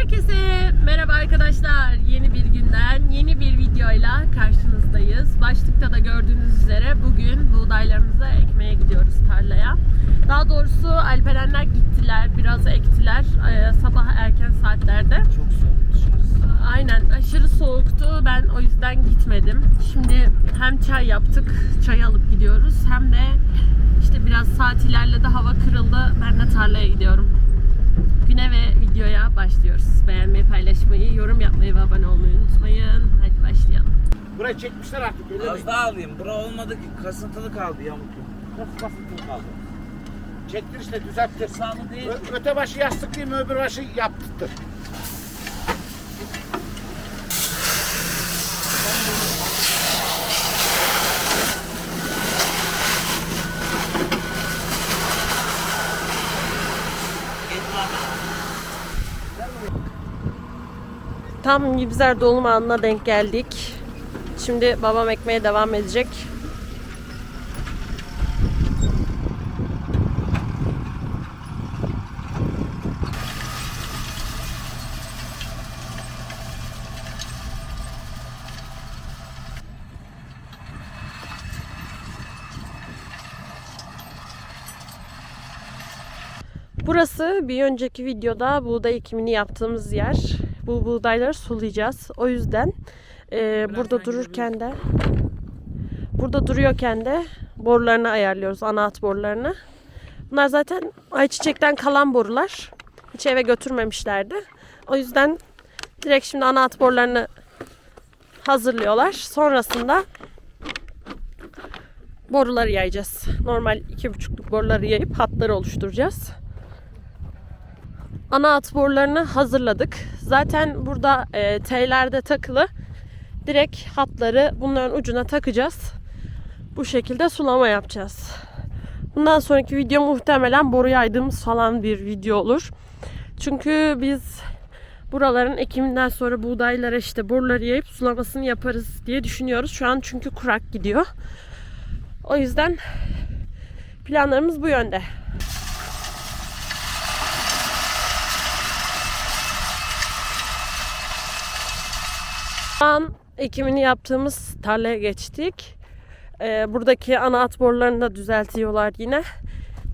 Herkese merhaba arkadaşlar. Yeni bir günden yeni bir videoyla karşınızdayız. Başlıkta da gördüğünüz üzere bugün buğdaylarımızı ekmeye gidiyoruz tarlaya. Daha doğrusu Alperenler gittiler, biraz ektiler ee, sabah erken saatlerde. Çok soğuk dışarısı. Aynen aşırı soğuktu. Ben o yüzden gitmedim. Şimdi hem çay yaptık, çay alıp gidiyoruz. Hem de işte biraz saat ilerledi, hava kırıldı. Ben de tarlaya gidiyorum. Güne ve videoya başlıyoruz. Beğenmeyi, paylaşmayı, yorum yapmayı ve abone olmayı unutmayın. Hadi başlayalım. Burayı çekmişler artık öyle mi? Az daha alayım. Bura olmadı ki kasıntılı kaldı yamuk. Nasıl basıntı kaldı? Çektir işte düzelttir. Sağlı değil. Ö- öte başı yastıklayayım öbür başı yaptırtır. Tam Gibzer dolum anına denk geldik. Şimdi babam ekmeye devam edecek. Burası bir önceki videoda buğday ekimini yaptığımız yer. Bu buğdayları sulayacağız. O yüzden e, burada dururken de burada duruyorken de borularını ayarlıyoruz. Ana hat borularını. Bunlar zaten ayçiçekten kalan borular. Hiç eve götürmemişlerdi. O yüzden direkt şimdi ana hat borularını hazırlıyorlar. Sonrasında boruları yayacağız. Normal iki buçukluk boruları yayıp hatları oluşturacağız ana at borularını hazırladık. Zaten burada e, T'lerde takılı. Direkt hatları bunların ucuna takacağız. Bu şekilde sulama yapacağız. Bundan sonraki video muhtemelen boru yaydığımız falan bir video olur. Çünkü biz buraların ekiminden sonra buğdaylara işte boruları yayıp sulamasını yaparız diye düşünüyoruz. Şu an çünkü kurak gidiyor. O yüzden planlarımız bu yönde. Şu an ekimini yaptığımız tarlaya geçtik. Ee, buradaki ana at borularını da düzeltiyorlar yine.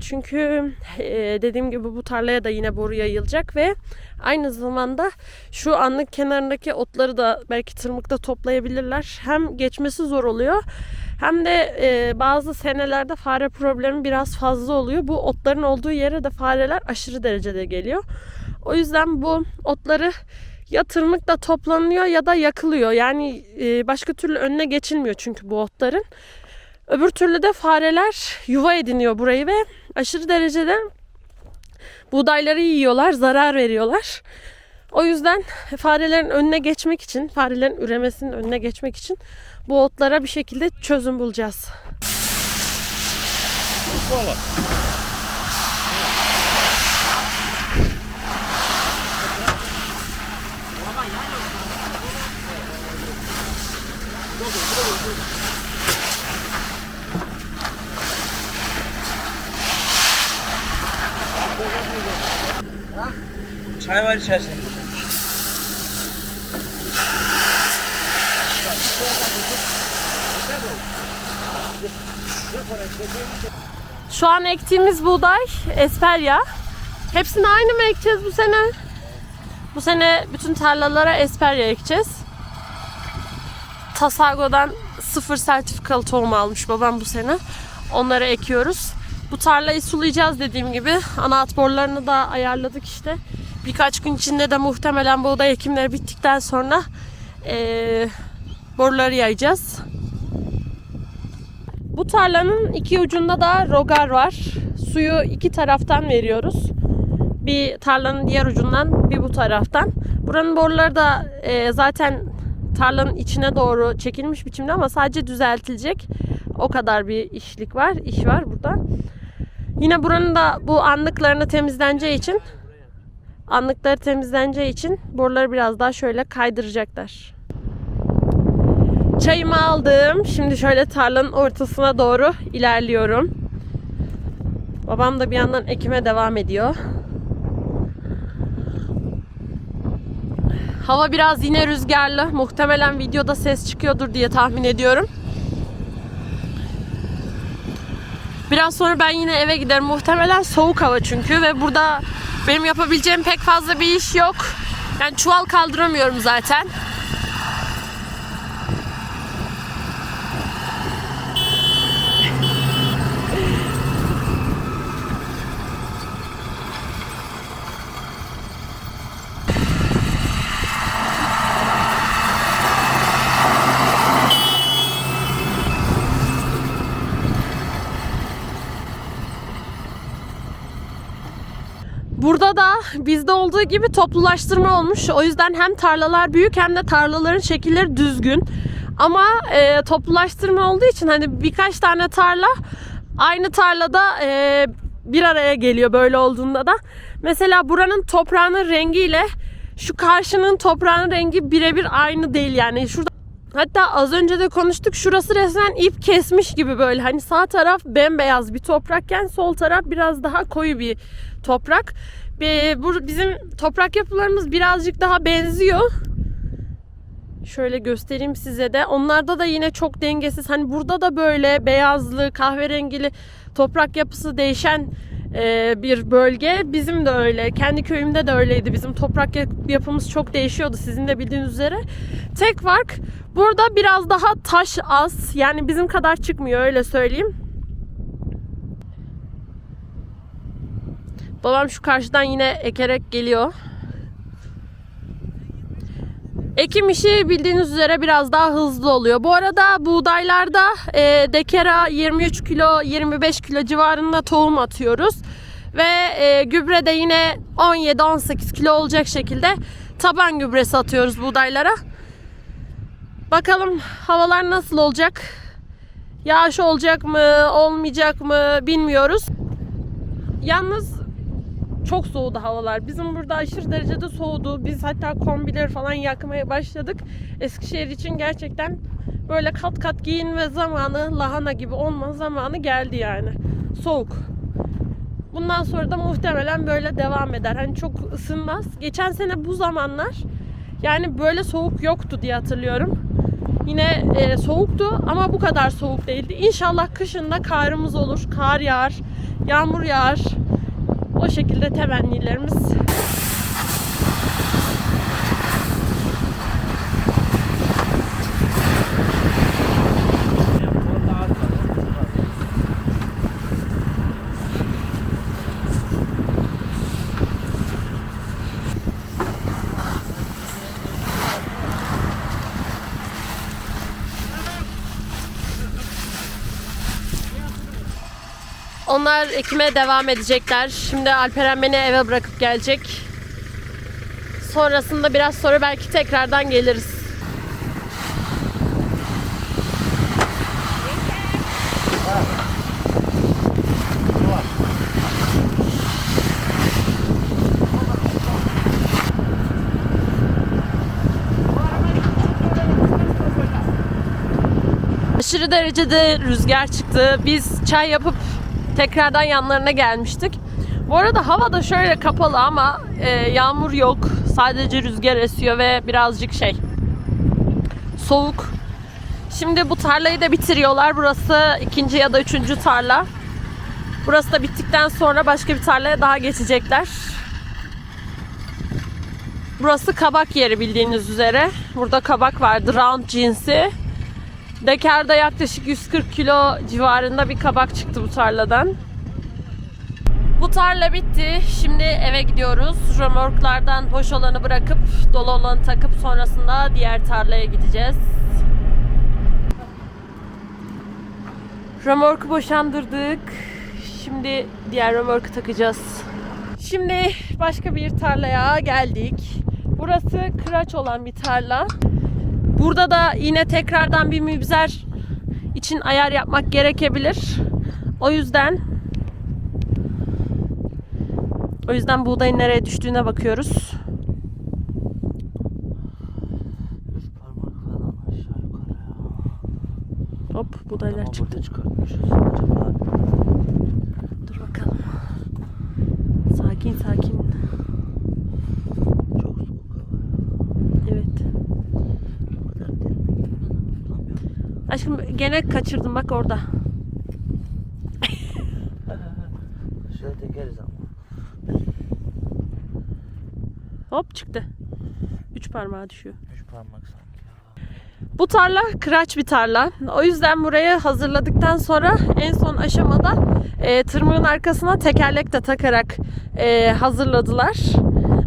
Çünkü e, dediğim gibi bu tarlaya da yine boru yayılacak ve aynı zamanda şu anlık kenarındaki otları da belki tırmıkta toplayabilirler. Hem geçmesi zor oluyor hem de e, bazı senelerde fare problemi biraz fazla oluyor. Bu otların olduğu yere de fareler aşırı derecede geliyor. O yüzden bu otları ya tırmıkla toplanıyor ya da yakılıyor. Yani e, başka türlü önüne geçilmiyor çünkü bu otların. Öbür türlü de fareler yuva ediniyor burayı ve aşırı derecede buğdayları yiyorlar, zarar veriyorlar. O yüzden farelerin önüne geçmek için, farelerin üremesinin önüne geçmek için bu otlara bir şekilde çözüm bulacağız. Çay var içerisinde. Şu an ektiğimiz buğday Esperya. Hepsini aynı mı ekeceğiz bu sene? Bu sene bütün tarlalara Esperya ekeceğiz. Tasago'dan sıfır sertifikalı tohum almış babam bu sene. Onları ekiyoruz. Bu tarlayı sulayacağız dediğim gibi. Ana at da ayarladık işte. Birkaç gün içinde de muhtemelen buğday ekimleri bittikten sonra eee boruları yayacağız. Bu tarlanın iki ucunda da rogar var. Suyu iki taraftan veriyoruz. Bir tarlanın diğer ucundan bir bu taraftan. Buranın boruları da e, zaten tarlanın içine doğru çekilmiş biçimde ama sadece düzeltilecek. O kadar bir işlik var, iş var burada. Yine buranın da bu anlıklarını temizleneceği için anlıkları temizleneceği için boruları biraz daha şöyle kaydıracaklar. Çayımı aldım. Şimdi şöyle tarlanın ortasına doğru ilerliyorum. Babam da bir yandan ekime devam ediyor. Hava biraz yine rüzgarlı. Muhtemelen videoda ses çıkıyordur diye tahmin ediyorum. Biraz sonra ben yine eve giderim. Muhtemelen soğuk hava çünkü ve burada benim yapabileceğim pek fazla bir iş yok. Yani çuval kaldıramıyorum zaten. Burada da bizde olduğu gibi toplulaştırma olmuş. O yüzden hem tarlalar büyük hem de tarlaların şekilleri düzgün. Ama e, toplulaştırma olduğu için hani birkaç tane tarla aynı tarlada e, bir araya geliyor böyle olduğunda da. Mesela buranın toprağının rengiyle şu karşının toprağının rengi birebir aynı değil yani. Şurada Hatta az önce de konuştuk. Şurası resmen ip kesmiş gibi böyle. Hani sağ taraf bembeyaz bir toprakken sol taraf biraz daha koyu bir toprak. Bizim toprak yapılarımız birazcık daha benziyor. Şöyle göstereyim size de. Onlarda da yine çok dengesiz. Hani burada da böyle beyazlı, kahverengili toprak yapısı değişen e, bir bölge. Bizim de öyle. Kendi köyümde de öyleydi. Bizim toprak yap- yapımız çok değişiyordu sizin de bildiğiniz üzere. Tek fark burada biraz daha taş az. Yani bizim kadar çıkmıyor öyle söyleyeyim. Babam şu karşıdan yine ekerek geliyor. Ekim işi bildiğiniz üzere biraz daha hızlı oluyor. Bu arada buğdaylarda e, dekera 23 kilo 25 kilo civarında tohum atıyoruz. Ve e, gübre de yine 17-18 kilo olacak şekilde taban gübresi atıyoruz buğdaylara. Bakalım havalar nasıl olacak? Yağış olacak mı, olmayacak mı bilmiyoruz. Yalnız çok soğudu havalar. Bizim burada aşırı derecede soğudu. Biz hatta kombileri falan yakmaya başladık. Eskişehir için gerçekten böyle kat kat giyinme zamanı, lahana gibi olma zamanı geldi yani. Soğuk. Bundan sonra da muhtemelen böyle devam eder. Hani çok ısınmaz. Geçen sene bu zamanlar yani böyle soğuk yoktu diye hatırlıyorum. Yine e, soğuktu ama bu kadar soğuk değildi. İnşallah kışında karımız olur. Kar yağar, yağmur yağar. O şekilde temennilerimiz. Orada ağaç var. Onlar ekime devam edecekler. Şimdi Alperen beni eve bırakıp gelecek. Sonrasında biraz sonra belki tekrardan geliriz. Aşırı derecede rüzgar çıktı. Biz çay yapıp tekrardan yanlarına gelmiştik. Bu arada hava da şöyle kapalı ama e, yağmur yok. Sadece rüzgar esiyor ve birazcık şey soğuk. Şimdi bu tarlayı da bitiriyorlar. Burası ikinci ya da üçüncü tarla. Burası da bittikten sonra başka bir tarlaya daha geçecekler. Burası kabak yeri bildiğiniz üzere. Burada kabak vardı round cinsi. Dekarda yaklaşık 140 kilo civarında bir kabak çıktı bu tarladan. Bu tarla bitti. Şimdi eve gidiyoruz. Römorklardan boş olanı bırakıp dolu olanı takıp sonrasında diğer tarlaya gideceğiz. Römorku boşandırdık. Şimdi diğer römorku takacağız. Şimdi başka bir tarlaya geldik. Burası kıraç olan bir tarla. Burada da yine tekrardan bir mübzer için ayar yapmak gerekebilir. O yüzden o yüzden buğdayın nereye düştüğüne bakıyoruz. Hop buğdaylar çıktı. Dur bakalım. Sakin sakin. çok soğuk hava. Aşkım gene kaçırdım bak orada. Şöyle tekeriz ama. Hop çıktı. Üç parmağı düşüyor. Üç parmak sanki. Bu tarla kıraç bir tarla. O yüzden burayı hazırladıktan sonra en son aşamada e, tırmığın arkasına tekerlek de takarak e, hazırladılar.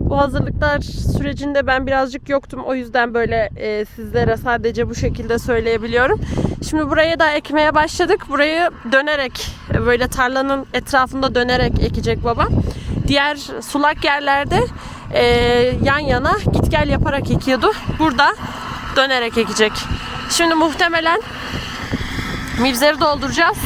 Bu hazırlıklar sürecinde ben birazcık yoktum. O yüzden böyle e, sizlere sadece bu şekilde söyleyebiliyorum. Şimdi buraya da ekmeye başladık. Burayı dönerek böyle tarlanın etrafında dönerek ekecek babam. Diğer sulak yerlerde e, yan yana git gel yaparak ekiyordu. Burada dönerek ekecek. Şimdi muhtemelen mivzeri dolduracağız.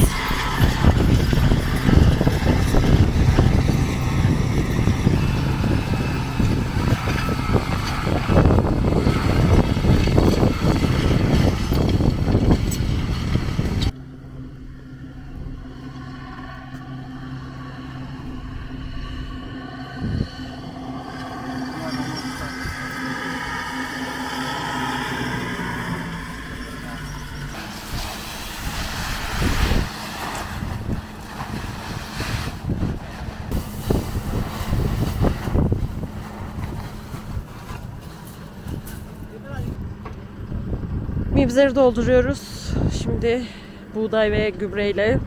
Mivzeri dolduruyoruz. Şimdi buğday ve gübreyle.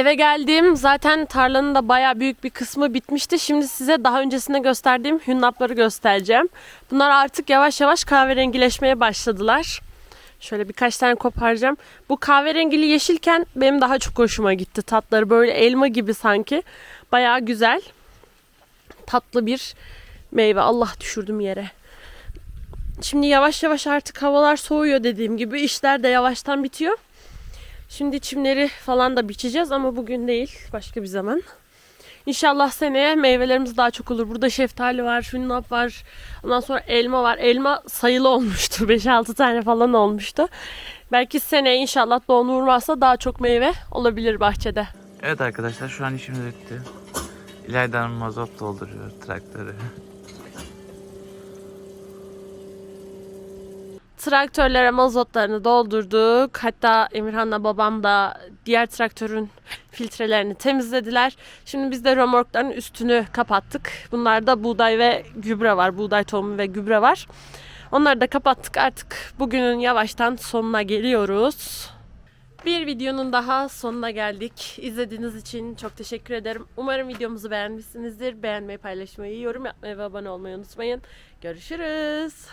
Eve geldim. Zaten tarlanın da bayağı büyük bir kısmı bitmişti. Şimdi size daha öncesinde gösterdiğim hünnapları göstereceğim. Bunlar artık yavaş yavaş kahverengileşmeye başladılar. Şöyle birkaç tane koparacağım. Bu kahverengili yeşilken benim daha çok hoşuma gitti. Tatları böyle elma gibi sanki. Bayağı güzel. Tatlı bir meyve. Allah düşürdüm yere. Şimdi yavaş yavaş artık havalar soğuyor dediğim gibi. işler de yavaştan bitiyor. Şimdi çimleri falan da biçeceğiz ama bugün değil, başka bir zaman. İnşallah seneye meyvelerimiz daha çok olur. Burada şeftali var, hünnap var. Ondan sonra elma var. Elma sayılı olmuştu. 5-6 tane falan olmuştu. Belki seneye inşallah doğum vurmazsa daha çok meyve olabilir bahçede. Evet arkadaşlar şu an işimiz bitti. İlayda Hanım mazot dolduruyor traktörü. Traktörlere mazotlarını doldurduk. Hatta Emirhan'la babam da diğer traktörün filtrelerini temizlediler. Şimdi biz de römorkların üstünü kapattık. Bunlarda buğday ve gübre var. Buğday tohumu ve gübre var. Onları da kapattık. Artık bugünün yavaştan sonuna geliyoruz. Bir videonun daha sonuna geldik. İzlediğiniz için çok teşekkür ederim. Umarım videomuzu beğenmişsinizdir. Beğenmeyi, paylaşmayı, yorum yapmayı ve abone olmayı unutmayın. Görüşürüz.